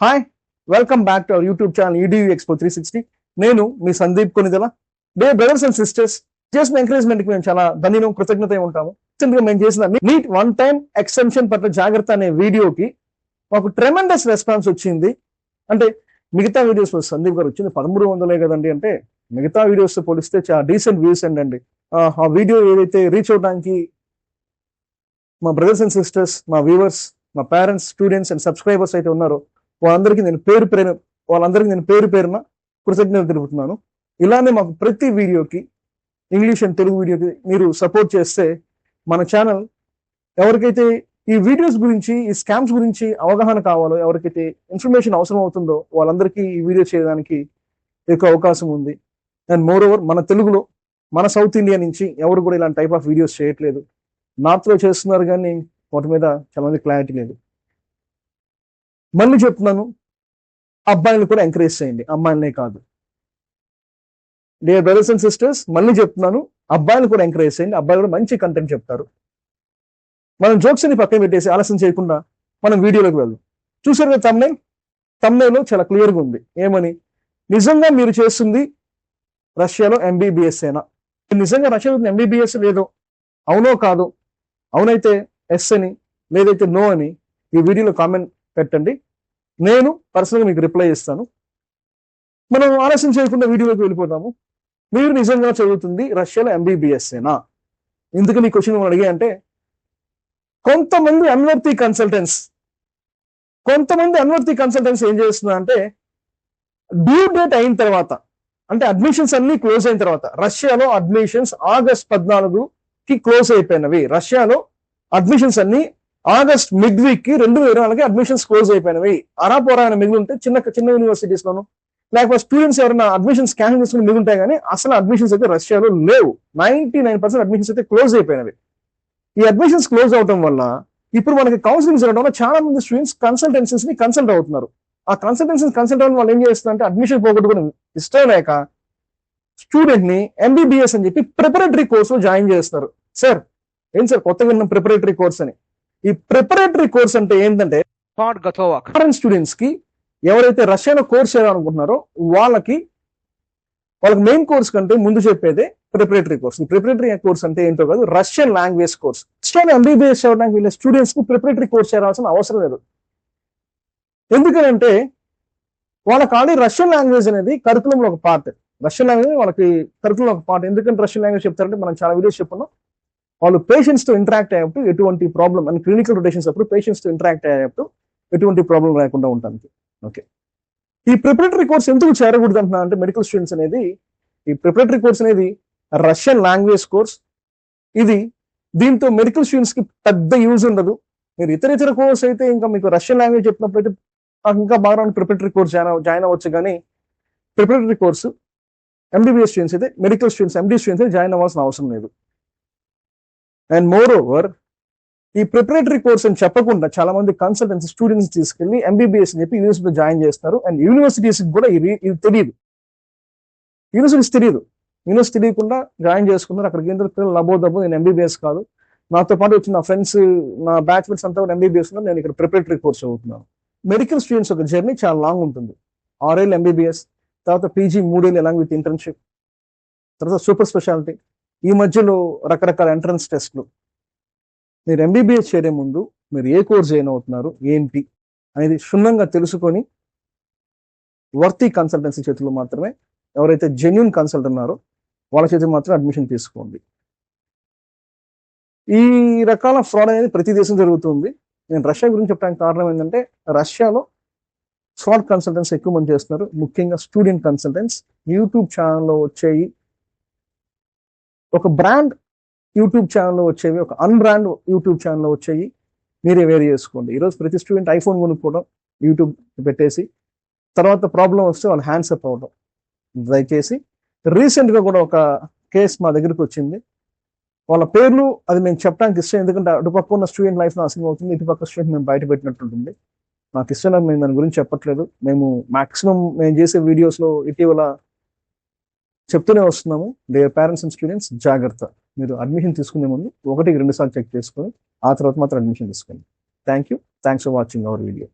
Hi welcome back to our YouTube channel EDU expo three sixty నేను మీ Sandeep Konidela. Dear brothers and sisters చేసిన ఎంకరేజ్మెంట్కి మేము చాలా ధన్యం కృతజ్ఞత ఉంటాము. రీసెంట్గా మేము చేసిన నీట్ వన్ టైం ఎక్స్టెన్షన్ పట్ల జాగ్రత్త అనే వీడియోకి మాకు ట్రెమెండస్ రెస్పాన్స్ వచ్చింది. అంటే మిగతా వీడియోస్ సందీప్ గారు వచ్చింది పదమూడు వందలే కదండి అంటే మిగతా వీడియోస్తో పోలిస్తే చాలా డీసెంట్ వ్యూస్ అండి ఆ, ఆ వీడియో ఏదైతే రీచ్ అవడానికి మా బ్రదర్స్ అండ్ సిస్టర్స్ మా వ్యూవర్స్ మా పేరెంట్స్ స్టూడెంట్స్ అండ్ సబ్స్క్రైబర్స్ అయితే ఉన్నారో వాళ్ళందరికీ నేను పేరు పేరు వాళ్ళందరికీ నేను పేరు పేరున కృతజ్ఞతలు తెలుపుతున్నాను. ఇలానే మాకు ప్రతి వీడియోకి ఇంగ్లీష్ అండ్ తెలుగు వీడియోకి మీరు సపోర్ట్ చేస్తే మన ఛానల్ ఎవరికైతే ఈ వీడియోస్ గురించి ఈ స్కామ్స్ గురించి అవగాహన కావాలో ఎవరికైతే ఇన్ఫర్మేషన్ అవసరం అవుతుందో వాళ్ళందరికీ ఈ వీడియో చేయడానికి ఎక్కువ అవకాశం ఉంది. అండ్ మోర్ ఓవర్ మన తెలుగులో మన సౌత్ ఇండియా నుంచి ఎవరు కూడా ఇలాంటి టైప్ ఆఫ్ వీడియోస్ చేయట్లేదు. నార్త్లో చేస్తున్నారు కానీ వాటి మీద చాలా మంది క్లారిటీ లేదు. మళ్ళీ చెప్తున్నాను. అబ్బాయిలు కూడా ఎంకరేజ్ చేయండి. అమ్మాయిలనే కాదు. డియర్ బ్రదర్స్ అండ్ సిస్టర్స్ మళ్ళీ చెప్తున్నాను. అబ్బాయిలు కూడా ఎంకరేజ్ చేయండి. అబ్బాయిలు కూడా మంచి కంటెంట్ చెప్తారు. మనం జోక్స్ అని పక్కన పెట్టేసి ఆలస్యం చేయకుండా మనం వీడియోలోకి వెళ్దాం. చూసారు కదా తమ్నైల్ తమ్నైలో చాలా క్లియర్గా ఉంది. ఏమని? నిజంగా మీరు చేస్తుంది రష్యాలో ఎంబీబీఎస్ అయినా నిజంగా రష్యాలో ఎంబీబీఎస్ లేదో? అవునో కాదో? అవునైతే ఎస్ అని లేదైతే నో అని ఈ వీడియోలో కామెంట్ పెట్టండి. నేను పర్సనల్గా మీకు రిప్లై ఇస్తాను మనం ఆలస్యం చేయకుండా వీడియోలోకి వెళ్ళిపోతాము మీరు నిజంగా చదువుతుంది రష్యాలో ఎంబీబీఎస్ఏనా ఎందుకు ఎందుకని ఈ క్వశ్చన్ అడిగా అంటే కొంతమంది అన్వర్తి కన్సల్టెంట్స్ కొంతమంది అన్వర్తి కన్సల్టెంట్స్ ఏం చేస్తున్నా అంటే డ్యూ డేట్ అయిన తర్వాత అంటే అడ్మిషన్స్ అన్ని క్లోజ్ అయిన తర్వాత రష్యాలో అడ్మిషన్స్ ఆగస్ట్ పద్నాలుగుకి క్లోజ్ అయిపోయినవి. రష్యాలో అడ్మిషన్స్ అన్ని ఆగస్ట్ మిడ్ వీక్కి రెండు వేల ఇరవై అడ్మిషన్స్ క్లోజ్ అయిపోయినవి. అరాపోరా అని మిగిలి ఉంటే చిన్న చిన్న యూనివర్సిటీస్ లోను లేకపోతే స్టూడెంట్స్ ఎవరైనా అడ్మిషన్స్ క్యాన్సిల్ చేసుకుని మిగిలి ఉంటాయి కానీ అసలు అడ్మిషన్స్ అయితే రష్యాలో లేవు. నైన్టీ నైన్ పర్సెంట్ అడ్మిషన్స్ అయితే క్లోజ్ అయిపోయినవి. ఈ అడ్మిషన్స్ క్లోజ్ అవడం వల్ల ఇప్పుడు మనకి కౌన్సిలింగ్ జరగడం వల్ల చాలా మంది స్టూడెంట్స్ కన్సల్టెన్సీస్ని కన్సల్ట్ అవుతున్నారు. ఆ కన్సల్టెన్సీస్ కన్సల్ట్ అవ్వడం వాళ్ళు ఏం చేస్తుందంటే అడ్మిషన్ పోగొట్టుకుని ఇష్టం లేక స్టూడెంట్ని ఎంబీబీఎస్ అని చెప్పి ప్రిపరేటరీ కోర్సులో జాయిన్ చేస్తారు సార్ ఏం సార్ కొత్తగా విన్న ప్రిపరేటరీ కోర్స్ అని? ఈ ప్రిపరేటరీ కోర్స్ అంటే ఏంటంటే. ఫారెన్ స్టూడెంట్స్కి ఎవరైతే రష్యాలో కోర్స్ చేయాలనుకుంటున్నారో వాళ్ళకి వాళ్ళకి మెయిన్ కోర్స్ కంటే ముందు చెప్పేదే ప్రిపరేటరీ కోర్స్ ప్రిపరేటరీ కోర్స్ అంటే ఏంటో కాదు రష్యన్ లాంగ్వేజ్ కోర్స్ రష్యాలో ఎంబీబీఎస్ చదవడానికి వెళ్ళే స్టూడెంట్స్కి ప్రిపరేటరీ కోర్స్ చేయాల్సిన అవసరం లేదు. ఎందుకంటే వాళ్ళకి ఆల్రెడీ రష్యన్ లాంగ్వేజ్ అనేది కరికులంలో ఒక పార్ట్ రష్యన్ లాంగ్వేజ్ వాళ్ళకి కరికులం ఒక పార్ట్ ఎందుకంటే రష్యన్ లాంగ్వేజ్ చెప్తారంటే మనం చాలా వీడియోస్ చెప్పున్నాం. వాళ్ళు పేషెంట్స్తో ఇంటరాక్ట్ అయ్యేప్పుడు ఎటువంటి ప్రాబ్లం అండ్ క్లినికల్ రొటేషన్స్ అప్పుడు పేషెంట్స్తో ఇంటరాక్ట్ అయ్యేప్పుడు ఎటువంటి ప్రాబ్లం లేకుండా ఉండడానికి. ఓకే ఈ ప్రిపరేటరీ కోర్స్ ఎందుకు చేరకూడదు అంటున్నా అంటే మెడికల్ స్టూడెంట్స్ అనేది ఈ ప్రిపరేటరీ కోర్స్ అనేది రష్యన్ లాంగ్వేజ్ కోర్స్ ఇది దీంతో మెడికల్ స్టూడెంట్స్కి పెద్ద యూజ్ ఉండదు. మీరు ఇతర ఇతర కోర్స్ అయితే ఇంకా మీకు రష్యన్ లాంగ్వేజ్ చెప్పినప్పుడు అయితే నాకు ఇంకా బాగా ప్రిపరేటరీ కోర్స్ జాయిన్ జాయిన్ అవ్వచ్చు కానీ ప్రిపరేటరీ కోర్సు ఎంబీబీఎస్ స్టూడెంట్స్ అయితే మెడికల్ స్టూడెంట్స్ ఎంబీ స్టూడెంట్స్ అయితే జాయిన్ అవ్వాల్సిన అవసరం లేదు. అండ్ మోర్ ఓవర్ ఈ ప్రిపరేటరీ కోర్స్ అని చెప్పకుండా చాలా మంది కన్సల్టెన్స్ స్టూడెంట్స్ తీసుకెళ్ళి ఎంబీబీఎస్ అని చెప్పి యూనివర్సిటీలో జాయిన్ చేస్తారు. అండ్ యూనివర్సిటీస్ కూడా ఇది ఇది తెలియదు యూనివర్సిటీస్ తెలియదు యూనివర్సిటీ తెలియకుండా జాయిన్ చేసుకున్నారు. అక్కడికి ఏంటంటే పిల్లలు లబో నేను ఎంబీబీఎస్ కాదు. నాతో పాటు వచ్చిన నా ఫ్రెండ్స్ నా బ్యాచ్మెంట్స్ అంతా ఎంబీబీఎస్ ఉన్నారు. నేను ఇక్కడ ప్రిపరేటరీ కోర్స్ చదువుతున్నాను. మెడికల్ స్టూడెంట్స్ ఒక జర్నీ చాలా లాంగ్ ఉంటుంది. ఆరేళ్ళు ఎంబీబీఎస్ తర్వాత పీజీ మూడేళ్ళు ఎలాంగ్ విత్ ఇంటర్న్షిప్ తర్వాత సూపర్ స్పెషాలిటీ ఈ మధ్యలో రకరకాల ఎంట్రన్స్ టెస్ట్లు. మీరు ఎంబీబీఎస్ చేరే ముందు మీరు ఏ కోర్స్ జాయిన్ అవుతున్నారు ఏంటి అనేది క్షుణ్ణంగా తెలుసుకొని వర్తీ కన్సల్టెన్సీ చేతుల్లో మాత్రమే ఎవరైతే జెన్యున్ కన్సల్ట్ ఉన్నారో వాళ్ళ చేతిలో మాత్రం అడ్మిషన్ తీసుకోండి. ఈ రకాల ఫ్రాడ్ అనేది ప్రతి దేశం జరుగుతుంది. నేను రష్యా గురించి చెప్పడానికి కారణం ఏంటంటే రష్యాలో ఫ్రాడ్ కన్సల్టెన్స్ ఎక్కువ మంది చేస్తున్నారు. ముఖ్యంగా స్టూడెంట్ కన్సల్టెన్స్ యూట్యూబ్ ఛానల్లో వచ్చేవి ఒక బ్రాండ్ యూట్యూబ్ ఛానల్లో వచ్చేవి ఒక అన్బ్రాండ్ యూట్యూబ్ ఛానల్లో వచ్చేవి మీరే వేరు చేసుకోండి. ఈరోజు ప్రతి స్టూడెంట్ ఐఫోన్ కొనుక్కోవడం యూట్యూబ్ పెట్టేసి తర్వాత ప్రాబ్లం వస్తే వాళ్ళు హ్యాండ్స్ అప్ అవ్వడం. దయచేసి రీసెంట్గా కూడా ఒక కేసు మా దగ్గరికి వచ్చింది. వాళ్ళ పేర్లు అది మేము చెప్పడానికి ఇష్టం ఎందుకంటే అటుపక్క ఉన్న స్టూడెంట్ లైఫ్ నాశనం అవుతుంది ఇటుపక్క స్టూడెంట్ మేము బయట పెట్టినట్టుంటుంది. నాకు ఇష్టం మేము దాని గురించి చెప్పట్లేదు. మేము మాక్సిమం మేము చేసే వీడియోస్లో ఇటీవల చెప్తూనే వస్తున్నాము. దే పేరెంట్స్ ఎక్స్పీరియన్స్ స్టూడెంట్స్ జాగ్రత్త. మీరు అడ్మిషన్ తీసుకునే ముందు ఒకటికి రెండు సార్లు చెక్ చేసుకొని ఆ తర్వాత మాత్రం అడ్మిషన్ తీసుకోండి thank you thanks for watching our video